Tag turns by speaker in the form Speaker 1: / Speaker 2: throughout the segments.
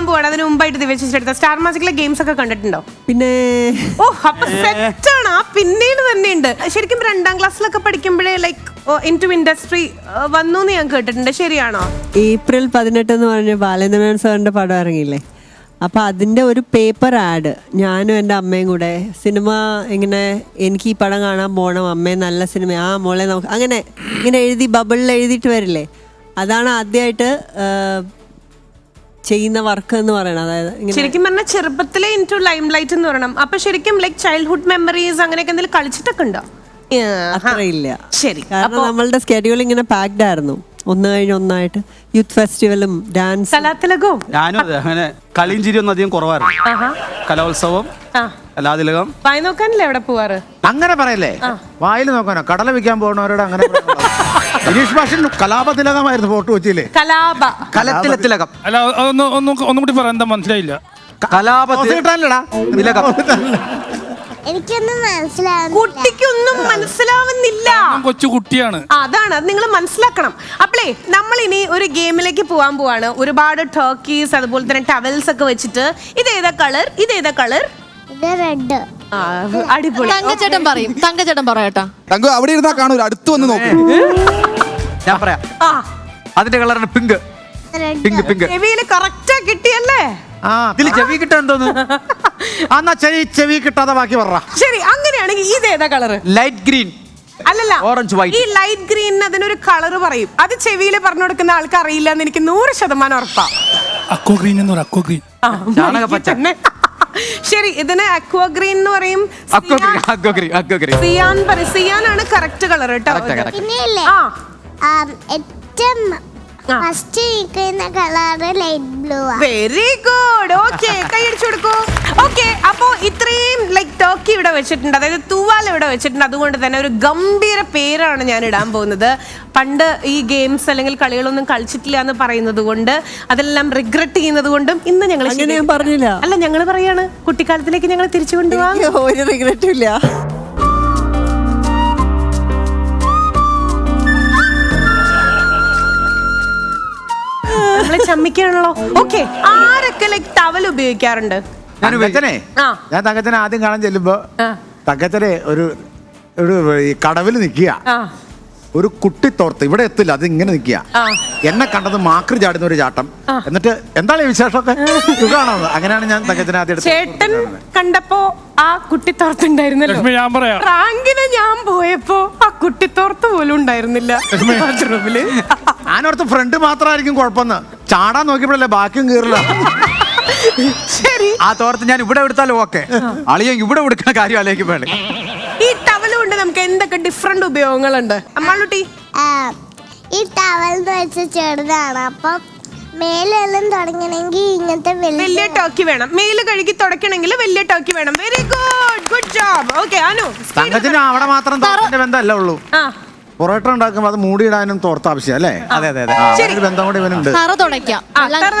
Speaker 1: പോവാൻ പോവാണ്. അതിന് മുമ്പായിട്ട് ദിവസിച്ചെടുത്ത സ്റ്റാർ മാജിക്കിലെ ഗെയിംസ് ഒക്കെ കണ്ടിട്ടുണ്ടോ?
Speaker 2: പിന്നെ
Speaker 1: ഓ അപ്പൊ സെറ്റ് ആണ്. ആ പിന്നീട് തന്നെ ഉണ്ട് ശരിക്കും രണ്ടാം ക്ലാസ്സിലൊക്കെ പഠിക്കുമ്പോഴേ ലൈക്ക് ഇൻ ടു ഇൻഡസ്ട്രി വന്നു എന്ന് ഞാൻ കേട്ടിട്ടുണ്ട്. ശരിയാണോ?
Speaker 2: ഏപ്രിൽ പതിനെട്ട് എന്ന് പറഞ്ഞ ബാലേന്ദ്രനാഥ് സാറിന്റെ പടം ഇറങ്ങിയില്ലേ? അപ്പൊ അതിന്റെ ഒരു പേപ്പർ ആഡ് ഞാനും എന്റെ അമ്മയും കൂടെ സിനിമ ഇങ്ങനെ എനിക്ക് ഈ പടം കാണാൻ പോകണം അമ്മേ നല്ല സിനിമ ആ മോളെ നമുക്ക് അങ്ങനെ ഇങ്ങനെ എഴുതി ബബിളിൽ എഴുതിയിട്ട് വരില്ലേ? അതാണ് ആദ്യമായിട്ട് ചെയ്യുന്ന വർക്ക് എന്ന് പറയണത് അതായത് ഇങ്ങനെ
Speaker 1: ശരിക്കും പറഞ്ഞാൽ ചെറുപ്പത്തിലെ ഇൻ ടു ലൈം ലൈറ്റ് എന്ന് പറയണം. അപ്പൊ ശരിക്കും ലൈക് ചൈൽഡ്ഹുഡ് മെമ്മറീസ് അങ്ങനെയൊക്കെ എന്തെങ്കിലും കളിച്ചിട്ടൊക്കെ ഉണ്ടോ?
Speaker 2: അത്രയില്ല.
Speaker 1: ശരി.
Speaker 2: കാരണം നമ്മളുടെ സ്കെഡ്യൂൾ ഇങ്ങനെ പാക്ഡ് ആയിരുന്നു. ഒന്ന് കഴിഞ്ഞ് ഒന്നായിട്ട് യൂത്ത് ഫെസ്റ്റിവലും ഡാൻസ്
Speaker 1: കലാതിലകവും?
Speaker 3: ഞാനും അതെ അങ്ങനെ കളിയും ഒന്നും അധികം കുറവായിരുന്നു. കലോത്സവം
Speaker 1: ആ.
Speaker 3: കലാതിലകം.
Speaker 1: വായി നോക്കാനല്ലേ എവിടെ പോവാറ്?
Speaker 4: അങ്ങനെ പറയല്ലേ? വായിൽ നോക്കാനോ? കടല വിൽക്കാൻ പോകുന്നവരോട് അങ്ങനെ പറയണോ? ഗിരീഷ് ഭാഷൻ കലാപതിലകമായിരുന്നു ഫോട്ടോ വെച്ചില്ലേ?
Speaker 1: കലാപ.
Speaker 5: കലത്തിലെ തിലകം
Speaker 6: അല്ല ഒന്ന് ഒന്ന് ഒന്നും കൂടി പറയാൻ എന്താ മനസ്സിലായില്ല.
Speaker 5: കലാപത്തിൽ
Speaker 4: കിട്ടാനില്ലടാ
Speaker 5: തിലകം
Speaker 7: എനിക്കൊന്നും മനസ്സിലാവുന്നില്ല.
Speaker 1: കുട്ടിക്കൊന്നും മനസ്സിലാവുന്നില്ല.
Speaker 6: കൊച്ചു കുട്ടിയാണ്.
Speaker 1: അതാണ് അത് നിങ്ങൾ മനസ്സിലാക്കണം. അപ്പളേ നമ്മൾ ഇനി ഒരു ഗെയിമിലേക്ക് പോവാൻ പോവാണ്. ഒരുപാട് ടർക്കീസ് അതുപോലെ തന്നെ ടവൽസ് ഒക്കെ വെച്ചിട്ട്. ഇതേതാ കളർ ഇതേതാ കളർ
Speaker 7: ഇത് റെഡ്
Speaker 1: അടിപൊളി.
Speaker 8: തങ്കച്ചേട്ടൻ പറയും. തങ്കച്ചേട്ടൻ പറയട്ടാ
Speaker 9: തങ്കു അവിടെ ഇരുന്നാ കാണൂല അടുത്ത് വന്ന് നോക്ക്.
Speaker 5: ഞാൻ പറയാം.
Speaker 1: ആ.
Speaker 5: അതിന്റെ കളറാണ് പിങ്ക്. Pink pink.
Speaker 1: ചെവിയിൽ കറക്റ്റാ കിട്ടിയല്ലേ?
Speaker 4: ആ
Speaker 5: ഇതിൽ ചെവി കിട്ടാൻ എന്തോന്ന്?
Speaker 4: എന്നാ ചെവി ചെവി കിട്ടാതെ ബാക്കി പറ.
Speaker 1: ശരി അങ്ങനെയാണെങ്കിൽ ഇതേതാ കളറ്
Speaker 5: ലൈറ്റ് ഗ്രീൻ
Speaker 1: അല്ലല്ല
Speaker 5: ഓറഞ്ച് വൈറ്റ്
Speaker 1: ഈ ലൈറ്റ് ഗ്രീനിന് അതിനൊരു കളർ പറയും. അത് ചെവിയിൽ പറഞ്ഞു കൊടുക്കുന്ന ആൾക്ക് അറിയില്ല എന്ന് എനിക്ക് നൂറ് ശതമാനം ഉറപ്പാ.
Speaker 6: അക്കോ ഗ്രീൻ എന്ന് പറയും അക്കോ ഗ്രീൻ
Speaker 1: ആ,
Speaker 5: ചാണകപ്പച്ച.
Speaker 1: ശരി ഇതിന് അക്വ ഗ്രീൻ എന്ന് പറയും. സിയാൻ പറയും. സിയാൻ ആണ് കറക്റ്റ് കളർ കേട്ടോ
Speaker 5: Correct, correct.
Speaker 7: പിന്നെയല്ലേ
Speaker 1: ആ.
Speaker 7: ആം, ഏറ്റവും
Speaker 1: ആ.
Speaker 7: ഫസ്റ്റ് നിൽക്കുന്ന കളറ് ലൈറ്റ് ബ്ലൂ ആണ്
Speaker 1: വെരി ഗുഡ് ഓക്കെ കൈയടിച്ചു കൊടുക്കൂ. വെച്ചിട്ടുണ്ട്. അതായത് തൂവാല ഇവിടെ വെച്ചിട്ടുണ്ട്. അതുകൊണ്ട് തന്നെ ഒരു ഗംഭീര പേരാണ് ഞാൻ ഇടാൻ പോകുന്നത്. പണ്ട് ഈ ഗെയിംസ് അല്ലെങ്കിൽ കളികളൊന്നും കളിച്ചിട്ടില്ല എന്ന് പറയുന്നത് കൊണ്ട് അതെല്ലാം റിഗ്രറ്റ് ചെയ്യുന്നത് കൊണ്ടും ഇന്ന് ഞങ്ങൾ
Speaker 2: പറഞ്ഞില്ല.
Speaker 1: അല്ല ഞങ്ങൾ പറയാണ് കുട്ടിക്കാലത്തിലേക്ക് ഞങ്ങൾ തിരിച്ചു കൊണ്ടുപോകാം
Speaker 2: ഒരു റിഗ്രറ്റും ഇല്ല.
Speaker 1: നമ്മളെ ചമ്മിക്കാണല്ലോ. ഓക്കെ ആരൊക്കെ ലൈക്ക് ടവൽ ഉപയോഗിക്കാറുണ്ട്?
Speaker 5: ഞാൻ
Speaker 4: തങ്കച്ചനെ
Speaker 1: ആ.
Speaker 4: ഞാൻ തങ്കച്ചനെ ആദ്യം കാണാൻ ചെല്ലുമ്പോ
Speaker 1: ആ.
Speaker 4: തങ്കച്ചനെ ഒരു ഒരു ഈ കടവിൽ നിൽക്കുക
Speaker 1: ആ.
Speaker 4: ഒരു കുട്ടി തോർത്ത് ഇവിടെ എത്തില്ല അത് ഇങ്ങനെ നിൽക്കുക
Speaker 1: ആ.
Speaker 4: എന്നെ കണ്ടത് മാക്രി ചാടുന്ന ഒരു ചാട്ടം. എന്നിട്ട് എന്താണ് ഈ വിശേഷമൊക്കെ? സുഖാണോ അങ്ങനെയാണ് ഞാൻ തങ്കച്ചനെ ആദ്യം എടുത്ത്
Speaker 1: ചേട്ടൻ കണ്ടപ്പോ ആ കുട്ടിത്തോർത്തുണ്ടായിരുന്നല്ലോ
Speaker 6: ലക്ഷ്മി ഞാൻ പറയാം.
Speaker 1: റാങ്കിന് ഞാൻ പോയപ്പോ ആ കുട്ടി തോർത്ത് പോലും ഉണ്ടായിരുന്നില്ല. ബാത്റൂമിൽ.
Speaker 4: ഞാനോർത്ത് ഫ്രണ്ട് മാത്രമായിരിക്കും കുഴപ്പമെന്ന്. ചാടാൻ നോക്കിയപ്പോഴല്ലേ ബാക്കിയും കീറില്ല.
Speaker 1: ശരി.
Speaker 5: ആ തോർത്ത് ഞാൻ ഇവിടെ എടുത്താലും ഓക്കെ. അളിയൻ ഇവിടെ എടുക്കുന്ന കാര്യം അല്ലെങ്കിൽ വേണേ.
Speaker 1: ഈ ടവൽ കൊണ്ട് നമുക്ക് എന്തൊക്കെ ഡിഫറെന്റ് ഉപയോഗങ്ങളുണ്ട്? അമ്മാളുട്ടി?
Speaker 7: ഈ ടവൽ എന്ന് വെച്ച ചെറുതാണ്. അപ്പം മേലെല്ലാം തുടങ്ങണമെങ്കിൽ ഇങ്ങനത്തെ
Speaker 1: വലിയ ടോക്കി വേണം. മേൽ കഴുകി തുടക്കണമെങ്കിൽ വലിയ ടോക്കി വേണം. Very good good job okay Anu
Speaker 4: Thankachan അവിടെ മാത്രം തോർത്തിന്റെ ബന്ധമല്ല ഉള്ളൂ.
Speaker 1: ആ.
Speaker 4: പൊറോട്ട ഉണ്ടാക്കുമ്പോൾ അത് മൂടിയിടാനും തോർത്ത ആവശ്യം അല്ലേ?
Speaker 5: അതെ അതെ
Speaker 4: ഒരു ബന്ധം കൂടി ഇവനുണ്ട്.
Speaker 8: തറ തുടയ്ക്കാം.
Speaker 1: തറ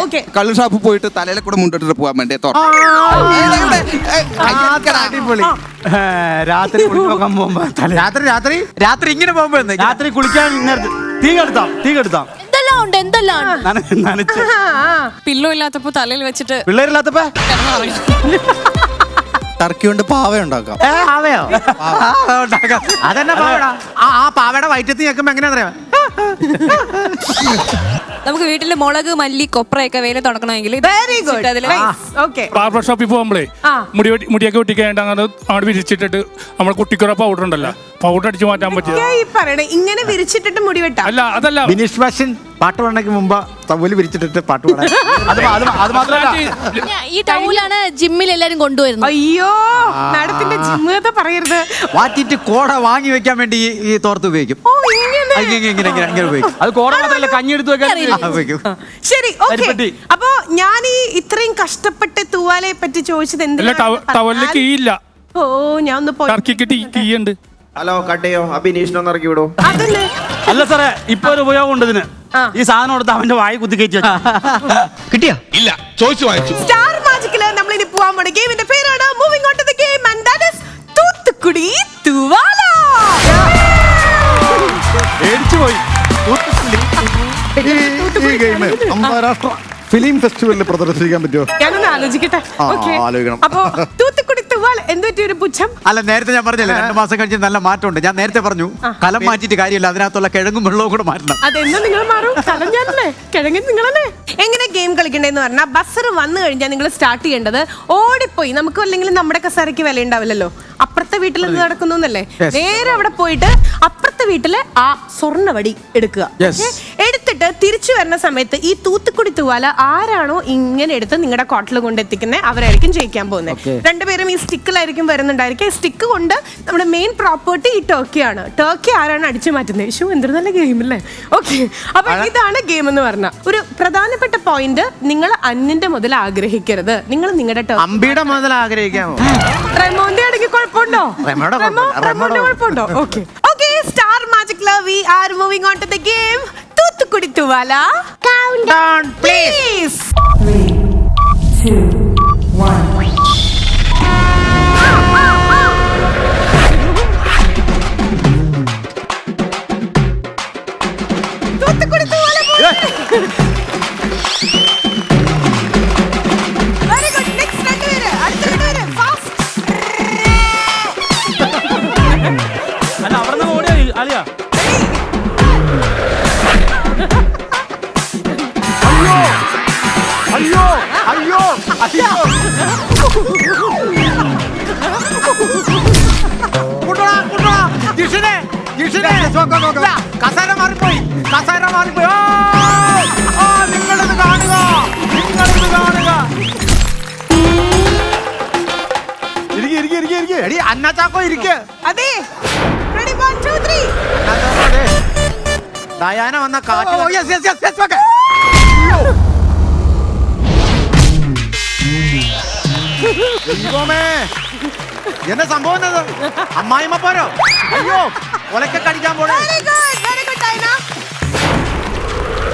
Speaker 1: ഓക്കെ.
Speaker 9: കള്ളു ഷാപ്പ് പോയിട്ട് തലയിലെ കൂടെ മുണ്ടിട്ട് പോകാൻ വേണ്ടി
Speaker 4: അടിപൊളി.
Speaker 3: ഏ, രാത്രി പോകുമ്പോ തല
Speaker 4: രാത്രി രാത്രി?
Speaker 5: രാത്രി ഇങ്ങനെ പോകുമ്പോ?
Speaker 3: രാത്രി കുളിക്കാൻ നേരത്ത് തീ കെടുത്താം തീ കെടുത്താം.
Speaker 8: എന്തെല്ലാം ഉണ്ട് എന്തെല്ലാം ഉണ്ട്?
Speaker 3: നന- നനച്ച്.
Speaker 8: പില്ലോ ഇല്ലാത്തപ്പോ തലയിൽ വെച്ചിട്ട്
Speaker 3: പിള്ളേരില്ലാത്തപ്പോ?
Speaker 9: ടർക്കി കൊണ്ട് പാവ ഉണ്ടാക്കാം.
Speaker 5: ആ, ഉണ്ടാക്കാം.
Speaker 4: അതെന്നെ പാവടാ. ആ ആ പാവയുടെ വയറ്റത്ത് ഞെക്കുമ്പോ എങ്ങനെയാ
Speaker 8: നമുക്ക് വീട്ടിൽ മുളക് മല്ലി കൊപ്രയൊക്കെ വേല തുടക്കണമെങ്കിൽ
Speaker 1: വെരി ഗുഡ് ഓക്കെ
Speaker 6: ബാർബർ ഷോപ്പിൽ പോകുമ്പോഴേ മുടി വെട്ടി- മുടിയൊക്കെ വെട്ടിക്കഴിഞ്ഞിട്ട് അങ്ങനെ അവിടെ വിരിച്ചിട്ടിട്ട് നമ്മൾ കുട്ടിക്കുറ പൗഡർ ഉണ്ടല്ലോ. പൗഡർ അടിച്ച് മാറ്റാൻ പറ്റിയ
Speaker 1: ഈ പറയണേ ഇങ്ങനെ വിരിച്ചിട്ടിട്ട് മുടി വെട്ടാ.
Speaker 6: അല്ല അതല്ല.
Speaker 4: ബിനീഷ് ബാഷൻ പാട്ട് പാടണക്ക് മുമ്പ് തവൽ വിരിച്ചിട്ടിട്ട് പാട്ട് പാടാൻ.
Speaker 3: അത് മാ- അത് മാ- അത് മാത്രമല്ല.
Speaker 8: ഈ ടൗലാണ് ജിമ്മിൽ എല്ലാരും കൊണ്ടുവരുന്നത്.
Speaker 1: അയ്യോ മാഡത്തിന്റെ ജിമ്മത പറയരുത്.
Speaker 5: വാറ്റിട്ട് കോട വാങ്ങി വെക്കാൻ വേണ്ടി ഈ- ഈ തോർത്ത് ഉപയോഗിക്കും.
Speaker 1: ഓ ഇങ്ങനെ.
Speaker 5: ഇങ്ങനെ ഇങ്ങനെ ഇങ്ങനെ. ഇങ്ങനെ ഉപയോഗിക്കും
Speaker 3: അത് കോട മാത്രമല്ല കഞ്ഞി എടുത്ത് വെക്കാൻ?
Speaker 5: ആ, ഉപയോഗിക്കും.
Speaker 1: ശരി ഓക്കെ.
Speaker 3: കരിപ്പെട്ടി.
Speaker 1: അപ്പോ ഞാൻ ഈ ഇത്രയും കഷ്ടപ്പെട്ട് തൂവാലയെ പറ്റി ചോദിച്ചത്
Speaker 6: അല്ല
Speaker 1: എന്തിനാ
Speaker 6: ടവ- ടവലിൽ കീയില്ല.
Speaker 1: ഓ ഞാൻ ഒന്ന് പോയി
Speaker 6: ടർക്കിക്ക് ടീ കീ ഉണ്ട്
Speaker 10: ഹലോ കട്ടയോ അഭിനീഷിനൊന്ന് ഇറക്കി വിടൂ.
Speaker 3: അല്ല സാറേ ഇപ്പൊ ഒരു ഉപയോഗം ഉണ്ട് ഇതിന്.
Speaker 1: ആ.
Speaker 3: ഈ സാധനം എടുത്ത് അവന്റെ വായി കുത്തി കയറ്റി വെച്ചു.
Speaker 5: കിട്ടിയോ?
Speaker 9: ഇല്ല ചോദിച്ചു വായിച്ചു.
Speaker 1: സ്റ്റാർ മാജിക്കിൽ നമ്മൾ ഇനി പോവാൻ പോണ ഗെയിമിന്റെ പേരാണ് moving on to the game and that is Thoothukudi തൂവാല.
Speaker 4: ഈ- ഗെയിം അന്താരാഷ്ട്ര ഫിലിം ഫെസ്റ്റിവലിൽ പ്രദർശിപ്പിക്കാൻ പറ്റുമോ?
Speaker 1: ഞാനൊന്ന് ആലോചിക്കട്ടെ.
Speaker 4: ആ,
Speaker 1: ഓക്കെ
Speaker 4: ആലോചിക്കണം.
Speaker 1: അപ്പോ തൂത്തുക്കുടി ഒരു പുച്ഛം?
Speaker 5: അല്ല നേരത്തെ ഞാൻ പറഞ്ഞല്ലേ രണ്ടു മാസം കഴിഞ്ഞ് നല്ല മാറ്റമുണ്ട്. ഞാൻ നേരത്തെ പറഞ്ഞു കലം മാറ്റിട്ട് കാര്യമില്ല അതിനകത്തുള്ള കിഴങ്ങും വെള്ളവും കൂടെ മാറ്റണം.
Speaker 1: അതെന്നും നിങ്ങൾ മാറും? കലം ഞാനല്ലേ? കിഴങ്ങൻ നിങ്ങളല്ലേ? എങ്ങനെ ഗെയിം കളിക്കണ്ടെന്ന് പറഞ്ഞാൽ ബസ്സർ വന്നു കഴിഞ്ഞാൽ നിങ്ങൾ സ്റ്റാർട്ട് ചെയ്യേണ്ടത് ഓടിപ്പോയി. നമുക്ക് അല്ലെങ്കിൽ നമ്മുടെ കസേരയ്ക്ക് വില ഉണ്ടാവില്ലല്ലോ അപ്പുറത്തെ വീട്ടിൽ എന്ത് നടക്കുന്നു എന്നല്ലേ? നേരെ അവിടെ പോയിട്ട് അപ്പുറത്തെ വീട്ടിൽ ആ സ്വർണവടി എടുക്കുക.
Speaker 5: Yes.
Speaker 1: ഏ, എടുത്തിട്ട് തിരിച്ചു വരുന്ന സമയത്ത് ഈ തൂത്തുക്കുടി തൂവാല ആരാണോ ഇങ്ങനെ എടുത്ത് നിങ്ങളുടെ കോട്ടിൽ കൊണ്ടെത്തിക്കുന്നത് അവരായിരിക്കും ജയിക്കാൻ പോകുന്നത് രണ്ടുപേരും ഈ സ്റ്റിക്കുകളായിരിക്കും വരുന്നുണ്ടായിരിക്കും. സ്റ്റിക്ക് കൊണ്ട് നമ്മുടെ മെയിൻ പ്രോപ്പർട്ടി ഈ ടർക്കിയാണ് ടർക്കി ആരാണ് അടിച്ചു മാറ്റുന്നത്? യേശു എന്തൊരു നല്ല ഗെയിം അല്ലേ? ഓക്കെ അപ്പൊ ഇതാണ് ഗെയിം എന്ന് പറഞ്ഞ. ഒരു പ്രധാനപ്പെട്ട പോയിന്റ് നിങ്ങൾ അന്നിന്റെ മുതൽ ആഗ്രഹിക്കരുത്. നിങ്ങൾ നിങ്ങളുടെ
Speaker 4: അമ്പിയുടെ മുതൽ ആഗ്രഹിക്കാമോ?
Speaker 1: റെമോന്റെ ആണെങ്കിൽ കുഴപ്പമുണ്ടോ? റെമോന്റെ കുഴപ്പമുണ്ടോ? Okay okay star magic love we are moving on to the game Thoothukudi തുവാല.
Speaker 7: Count
Speaker 4: down
Speaker 1: please
Speaker 3: 3 2
Speaker 4: അയ്യോ അയ്യോ അയ്യോ.
Speaker 5: കൊണ്ടുവാ, കൊണ്ടുവാ. ജിഷിനെ, ജിഷിനെ. കസേര മാറിപ്പോയി കസേര മാറിപ്പോയി! ആ, നിങ്ങളിത് കാണുക നിങ്ങളിത് കാണുക.
Speaker 4: ഇരിക്കെ ഇരിക്കെ ഇരിക്കെ ഇരിക്കെ.
Speaker 5: എടി അന്നച്ചാക്കോ ഇരിക്ക്.
Speaker 1: അതെ. Ready one two three
Speaker 4: Diana വന്ന
Speaker 5: ഓ,
Speaker 4: കാറ്റ്
Speaker 5: yes, yes yes yes, okay.
Speaker 4: ദൈവമേ. എന്നെ സംഭവം എന്നത് അമ്മായിമ്മ പോരോ? അയ്യോ ഒലക്കെ കടിക്കാൻ പോണേ.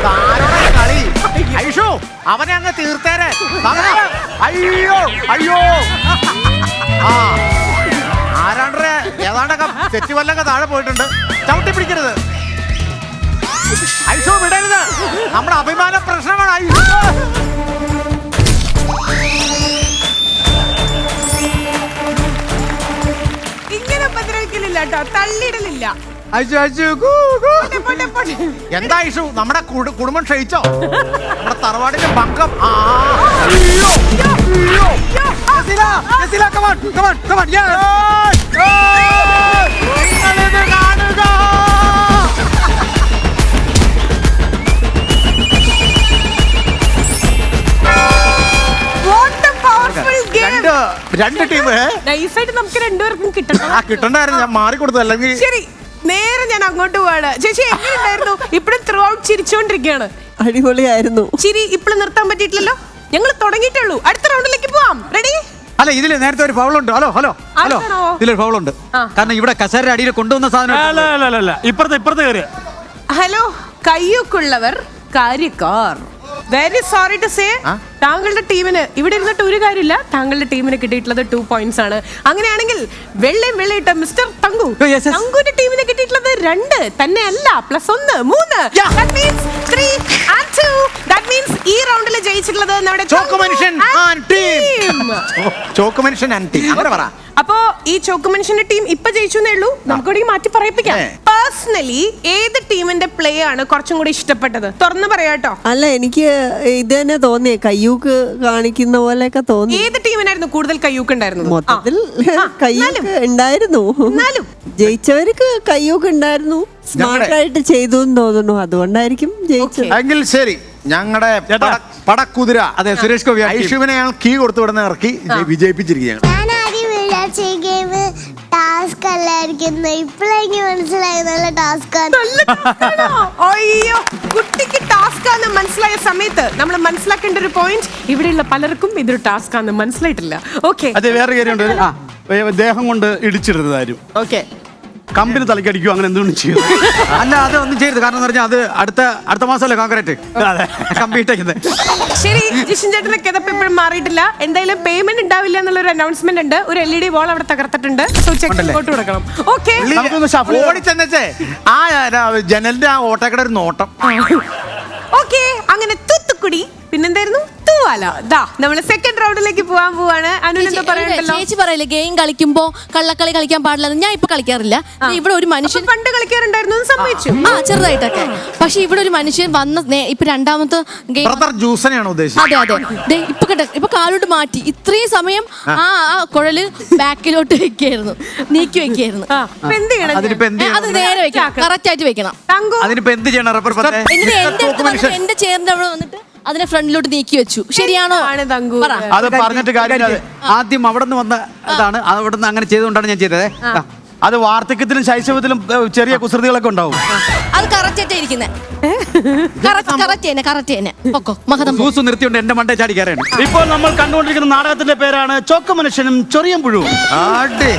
Speaker 4: ആരോടാ കളി? ഐഷു അവനെ അങ്ങ് തീർത്തേരെ. അയ്യോ അയ്യോ. ആ. ആരാണ്ടേ ഏതാണ്ടൊക്കെ തെറ്റി വല്ലൊക്കെ താഴെ പോയിട്ടുണ്ട്. ചവിട്ടി പിടിക്കരുത്. ഐഷു വിടരുത്. നമ്മുടെ അഭിമാന പ്രശ്നമാണ് ഐഷു.
Speaker 1: കേട്ടോ തള്ളിയിടലില്ല
Speaker 5: അയ്യോ, അയ്യോ, കൂ, കൂ.
Speaker 1: പോട്ടെ, പോട്ടെ, പോട്ടെ.
Speaker 4: എന്താ ഐഷു നമ്മുടെ കുടു- കുടുംബം ക്ഷയിച്ചോ നമ്മുടെ തറവാടിന്റെ പങ്കം ആ അയ്യോ അയ്യോ
Speaker 5: Jaseela, Jaseela, come on, come on, come on, yes.
Speaker 1: നമുക്ക് രണ്ടുപേർക്കും കിട്ടണം.
Speaker 4: ആ കിട്ടണ്ടായിരുന്നു. ഞാൻ അല്ലെങ്കിൽ
Speaker 1: ശരി നേരെ ഞാൻ അങ്ങോട്ട് പോവാണ്. ചേച്ചി എങ്ങനെയുണ്ടായിരുന്നു? ഇപ്പഴും ത്രൂ ഔട്ട് ചിരിച്ചോണ്ടിരിക്കുകയാണ്.
Speaker 2: അടിപൊളിയായിരുന്നു.
Speaker 1: ചിരി ഇപ്പോഴും നിർത്താൻ പറ്റിയിട്ടില്ലല്ലോ? ഞങ്ങൾ തുടങ്ങിയിട്ടുള്ളൂ. അടുത്ത റൗണ്ടിലേക്ക് പോവാം. റെഡി
Speaker 5: അല്ല ഇതിൽ നേരത്തെ ഒരു ഫൗളുണ്ട് ഹലോ ഹലോ ഹലോ.
Speaker 1: ആർക്കാണോ?
Speaker 5: ഇതിലൊരു ഫൗളുണ്ട്
Speaker 1: ആ.
Speaker 5: കാരണം ഇവിടെ കസേര അടിയിൽ കൊണ്ടുവന്ന സാധനം
Speaker 3: അല്ല അല്ല അല്ല അല്ല. ഇപ്പുറത്തെ ഇപ്പുറത്തെ
Speaker 1: ഹലോ കയ്യൊക്കുള്ളവർ കാര്യക്കാർ. വെരി സോറി ടു സേ താങ്കളുടെ ടീമിന് ഇവിടെ ഇരുന്നിട്ട് ഒരു കാര്യമില്ല. താങ്കളുടെ ടീമിന് കിട്ടിയിട്ടുള്ളത് ടു പോയിന്റ്സ് ആണ്. അങ്ങനെയാണെങ്കിൽ വെള്ളയും വെള്ളയിട്ട മിസ്റ്റർ തങ്കു.
Speaker 5: Oh.
Speaker 1: തങ്കുവിന്റെ ടീമിന് കിട്ടിയിട്ടുള്ളത് രണ്ട്. തന്നെ അല്ല പ്ലസ് ഒന്ന് മൂന്ന്. ഈ റൗണ്ടിൽ ജയിച്ചിട്ടുള്ളത് നമ്മുടെ
Speaker 4: ചോക്ക് മനുഷ്യൻ. ചോക്ക് മനുഷ്യൻ അങ്ങനെ പറ.
Speaker 1: അപ്പോ ഈ ചോക്ക് മനുഷ്യന്റെ ടീം ഇപ്പൊ ജയിച്ചു എന്നേ ഉള്ളൂ നമുക്ക് മാറ്റി പറയിപ്പിക്കാം. പേഴ്സണലി ഏത് ടീമിന്റെ പ്ലേ ആണ് കുറച്ചും കൂടി ഇഷ്ടപ്പെട്ടത്? തുറന്നു പറയാട്ടോ.
Speaker 2: അല്ല എനിക്ക് ഇത് തന്നെ തോന്നിയേ കയ്യൂക്ക് കാണിക്കുന്ന പോലെയൊക്കെ തോന്നി.
Speaker 1: ഏത് ടീമിനായിരുന്നു കൂടുതൽ കയ്യൂക്ക് ഉണ്ടായിരുന്നത്?
Speaker 2: മൊത്തത്തിൽ കയ്യൂക്ക് ഉണ്ടായിരുന്നു.
Speaker 1: എന്നാലും.
Speaker 2: ജയിച്ചവർക്ക് കയ്യൂക്ക് ഉണ്ടായിരുന്നു. സ്മാർട്ടായിട്ട് ചെയ്തു എന്ന് തോന്നുന്നു. അതുകൊണ്ടായിരിക്കും ജയിച്ചത്.
Speaker 4: എങ്കിൽ ശരി ഞങ്ങളുടെ പടക്കുതിര.
Speaker 5: അതെ സുരേഷ് ഗോപി ആ team.
Speaker 4: ഐഷുവിനെ ഞങ്ങൾ കീ കൊടുത്തു വിടുന്ന ഇറക്കി വിജയിപ്പിച്ചിരിക്കുകയാണ്.
Speaker 7: ടാസ്ക് അല്ലായിരിക്കുന്നു ഇപ്പോഴെനിക്ക് മനസ്സിലായി നല്ല ടാസ്ക്?
Speaker 1: അയ്യോ കുട്ടിക്ക് ടാസ്ക് ആണെന്ന് മനസ്സിലായ സമയത്ത് നമ്മൾ മനസ്സിലാക്കേണ്ട ഒരു പോയിന്റ് ഇവിടെയുള്ള പലർക്കും ഇതൊരു ടാസ്ക് ആണെന്ന് മനസ്സിലായിട്ടില്ല. ഓക്കെ
Speaker 3: അതെ വേറെ കാര്യമുണ്ട്. ആ ദേഹം കൊണ്ട് ഇടിച്ചിരുന്നത് ആരും
Speaker 1: ഓക്കെ
Speaker 3: കമ്പിന് തലക്കടിക്കോ അങ്ങനെ എന്തുകൊണ്ട് ചെയ്യും.
Speaker 5: അല്ല അത് ഒന്നും ചെയ്യരുത്. കാരണം എന്ന് പറഞ്ഞാൽ അത് അടുത്ത അടുത്ത മാസമല്ലേ കോൺക്രീറ്റ്?
Speaker 3: അതെ.
Speaker 5: കമ്പിട്ടേക്കുന്നത്
Speaker 1: ശരി ജിഷൻ ചേട്ടന്റെ കിതപ്പ് ഇപ്പോഴും മാറിയിട്ടില്ല. എന്തായാലും പേയ്മെന്റ് ഉണ്ടാവില്ല എന്നുള്ള ഒരു അനൗൺസ്മെന്റ് ഉണ്ട്. ഒരു എൽ ഇ ഡി വോൾ അവിടെ തകർത്തിട്ടുണ്ട്. സോ ചെക്ക് ഇങ്ങോട്ട് കൊടുക്കണം. ഓക്കെ
Speaker 3: ചെയ്ത്
Speaker 4: ഓടിച്ചെന്നേ ആ ജനലിന്റെ ആ ഓട്ടക്കട ഒരു നോട്ടം.
Speaker 1: ഓക്കെ അങ്ങനെ തുത്തു ചോക്കുടി പിന്നെന്തായിരുന്നു? തൂവാല. ദാ നമ്മൾ സെക്കൻഡ് റൗണ്ടിലേക്ക് പോകാൻ പോവാണ്. അനുനെന്താ പറയണ്ടല്ലോ?
Speaker 8: ചേച്ചി പറയില്ല ഗെയിം കളിക്കുമ്പോ കള്ളക്കളി കളിക്കാൻ പാടില്ല ഞാൻ ഇപ്പൊ കളിക്കാറില്ല. ഇവിടെ ഒരു മനുഷ്യൻ
Speaker 1: പണ്ട് കളിക്കാറുണ്ടായിരുന്നു എന്ന് സമ്മതിച്ചു.
Speaker 8: ആ ചെറുതായിട്ടൊക്കെ. പക്ഷെ ഇവിടെ ഒരു മനുഷ്യൻ വന്ന ഇപ്പൊ രണ്ടാമത്തെ ഗെയിം
Speaker 4: ബ്രദർ ജ്യൂസനെയാണ് ഉദ്ദേശിച്ചത്.
Speaker 8: അതെ അതെ. ദേ ഇപ്പൊ കേട്ടോ ഇപ്പൊ കാലോട്ട് മാറ്റി. ഇത്രയും സമയം ആ. ആ കുഴൽ ബാക്കിലോട്ട് വെക്കായിരുന്നു. നീക്കി വെക്കായിരുന്നു. അത് നേരെ വെക്കണം. കറക്റ്റ് ആയിട്ട് വെക്കണം.
Speaker 4: അതിനിപ്പോ എന്ത് ചെയ്യണം? റബ്ബർ
Speaker 8: എന്റെ ചേറിന്റെ അവിടെ വന്നിട്ട് അതിനെ ഫ്രണ്ടിലോട്ട് നീക്കി വെച്ചു. ശരിയാണോ?
Speaker 1: ആണ് തങ്കു?
Speaker 8: പറ.
Speaker 4: അത് പറഞ്ഞിട്ട് കാര്യമില്ല. ആദ്യം അവിടെ നിന്ന് വന്ന ഇതാണ്. അവിടെ നിന്ന് അങ്ങനെ ചെയ്തുകൊണ്ടാണ് ഞാൻ ചെയ്തത്. ദാ.
Speaker 3: അത് വാർദ്ധക്യത്തിലും ശൈശവത്തിലും ഏ, ചെറിയ കുസൃതികളൊക്കെ ഉണ്ടാവും.
Speaker 8: അത് കറക്റ്റ് ഇരിക്കുന്നത് കറക്റ്റ് കറക്റ്റ് തന്നെ കറക്റ്റ് തന്നെ പൊക്കോ മഹതം പോ.
Speaker 4: ജ്യൂസ് നിർത്തിയോണ്ട് എന്റെ മണ്ടേ ചാടി
Speaker 3: ഇപ്പോൾ നമ്മൾ കണ്ടുകൊണ്ടിരിക്കുന്ന നാടകത്തിന്റെ പേരാണ് ചോക്ക മനുഷ്യനും ചൊറിയം പുഴുവും
Speaker 4: ആടി